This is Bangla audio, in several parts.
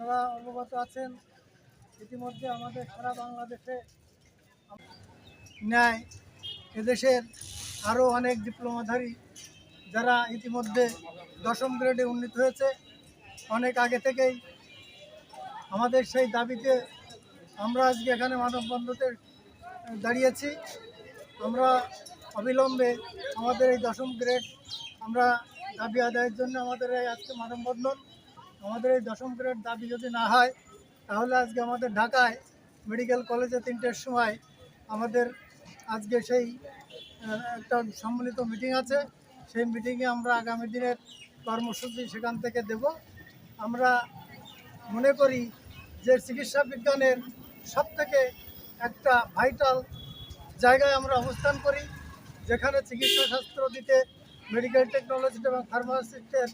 আপনারা অবগত আছেন, ইতিমধ্যে আমাদের সারা বাংলাদেশে ন্যায় এদেশের আরও অনেক ডিপ্লোমাধারী যারা ইতিমধ্যে দশম গ্রেডে উন্নীত হয়েছে, অনেক আগে থেকেই আমাদের সেই দাবিতে আমরা আজকে এখানে মানববন্ধতে দাঁড়িয়েছি। আমরা অবিলম্বে আমাদের এই দশম গ্রেড, আমরা দাবি আদায়ের জন্য আমাদের এই আজকে মানববন্ধন আমাদের এই দশম গ্রেড দাবি যদি না হয়, তাহলে আজকে আমাদের ঢাকায় মেডিকেল কলেজে তিনটের সময় আমাদের আজকে সেই একটা সম্মিলিত মিটিং আছে। সেই মিটিংয়ে আমরা আগামী দিনের কর্মসূচি সেখান থেকে দেব। আমরা মনে করি যে চিকিৎসা বিজ্ঞানের সবথেকে একটা ভাইটাল জায়গায় আমরা অবস্থান করি, যেখানে চিকিৎসা শাস্ত্র দিতে, মেডিকেল টেকনোলজি এবং ফার্মাসিস্টের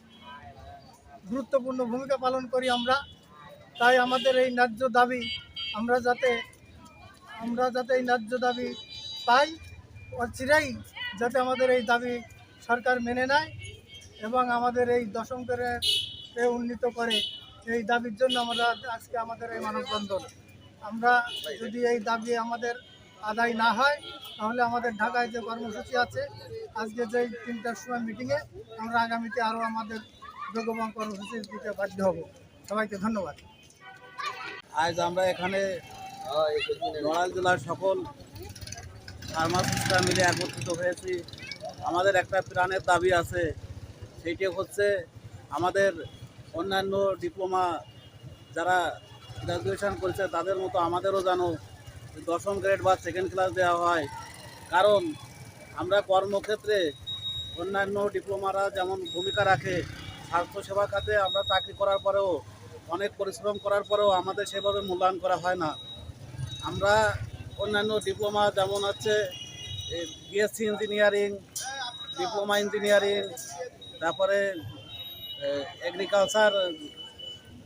গুরুত্বপূর্ণ ভূমিকা পালন করি আমরা। তাই আমাদের এই ন্যায্য দাবি আমরা যাতে আমরা যাতে এই ন্যায্য দাবি পাই অচিরাই যাতে আমাদের এই দাবি সরকার মেনে নেয় এবং আমাদের এই দশম করে উন্নীত করে এই দাবির জন্য আমরা আজকে আমাদের এই মানববন্ধন। আমরা যদি এই দাবি আমাদের আদায় না হয়, তাহলে আমাদের ঢাকায় যে কর্মসূচি আছে, আজকে যে তিনটার সময় মিটিংয়ে আমরা আগামীতে আরও আমাদের যোগবান কর্মসূচি দিতে বাধ্য হব। সবাইকে ধন্যবাদ। আজ আমরা এখানে নড়াইল জেলার সকল ফার্মাসিস্টরা মিলে একত্রিত হয়েছি। আমাদের একটা প্রাণের দাবি আছে, সেইটি হচ্ছে আমাদের অন্যান্য ডিপ্লোমা যারা গ্র্যাজুয়েশন করেছে, তাদের মতো আমাদেরও যেন দশম গ্রেড বা সেকেন্ড ক্লাস দেওয়া হয়। কারণ আমরা কর্মক্ষেত্রে অন্যান্য ডিপ্লোমারা যেমন ভূমিকা রাখে স্বাস্থ্যসেবা খাতে আমরা চাকরি করার পরেও, অনেক পরিশ্রম করার পরেও আমাদের সেভাবে মূল্যায়ন করা হয় না। আমরা অন্যান্য ডিপ্লোমা যেমন হচ্ছে বিএসসি ইঞ্জিনিয়ারিং ডিপ্লোমা ইঞ্জিনিয়ারিং তারপরে এগ্রিকালচার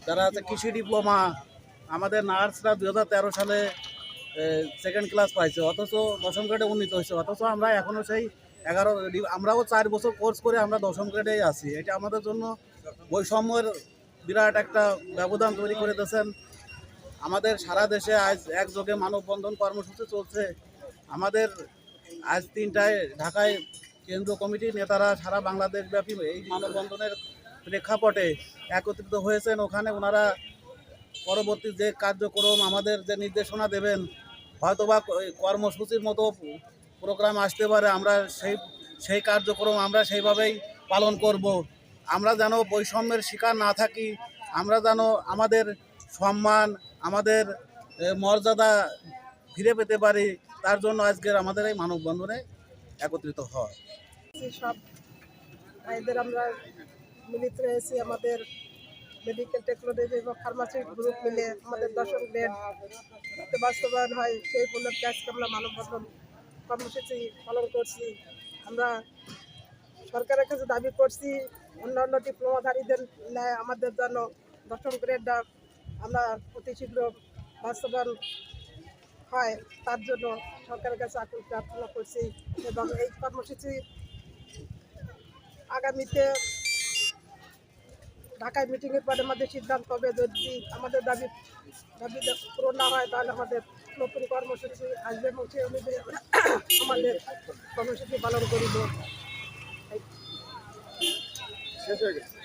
যারা আছে কৃষি ডিপ্লোমা, আমাদের নার্সরা দু হাজার তেরো সালে সেকেন্ড ক্লাস পাইছে, অথচ দশম গ্রেডে উন্নীত হয়েছে, অথচ আমরা এখনও সেই এগারো আমরাও চার বছর কোর্স করে আমরা দশম গ্রেডেই আছি। এটা আমাদের জন্য বৈষম্যের বিরাট একটা ব্যবধান তৈরি করে দিয়েছেন। আমাদের সারা দেশে আজ একযোগে মানববন্ধন কর্মসূচি চলছে। আমাদের আজ তিনটায় ঢাকায় কেন্দ্র কমিটির নেতারা সারা বাংলাদেশ ব্যাপী এই মানববন্ধনের প্রেক্ষাপটে একত্রিত হয়েছেন। ওখানে ওনারা পরবর্তী যে কার্যক্রম আমাদের যে নির্দেশনা দেবেন, হয়তোবা কর্মসূচির মতো প্রোগ্রাম আসতে পারে, আমরা সেই সেই কার্যক্রম আমরা সেইভাবেই পালন করব। আমরা যেন বৈষম্যের শিকার না থাকি, আমরা যেন আমাদের সম্মান, আমাদের মর্যাদা ফিরে পেতে পারি, তার জন্য আজকের আমাদের এই মানববন্ধনে একত্রিত হয়। সব ভাইদের আমরা মিলিত রয়েছি, আমাদের মেডিকেল টেকনোলজি এবং ফার্মাসি গ্রুপ মিলে আমাদের দশম গ্রেড বাস্তবায়ন হয়, সেই উপলক্ষে আজকে আমরা মানববন্ধন কর্মসূচি পালন করছি। আমরা সরকারের কাছে দাবি করছি, অন্যান্য ডিপ্লোমাধারীদের ন্যায় আমাদের জন্য দশম গ্রেডটা আমরা অতি শীঘ্র বাস্তবায়ন হয়, তার জন্য সরকারের কাছে আকুল প্রার্থনা করছি এবং এই কর্মসূচি আগামীতে ঢাকায় মিটিংয়ের পরে আমাদের সিদ্ধান্ত হবে যদি আমাদের দাবি দাবি পূরণ না হয় তাহলে আমাদের নতুন কর্মসূচি আসবে এবং সেই অনুযায়ী আমাদের কর্মসূচি পালন করিব। শেষ হয়ে গেছে।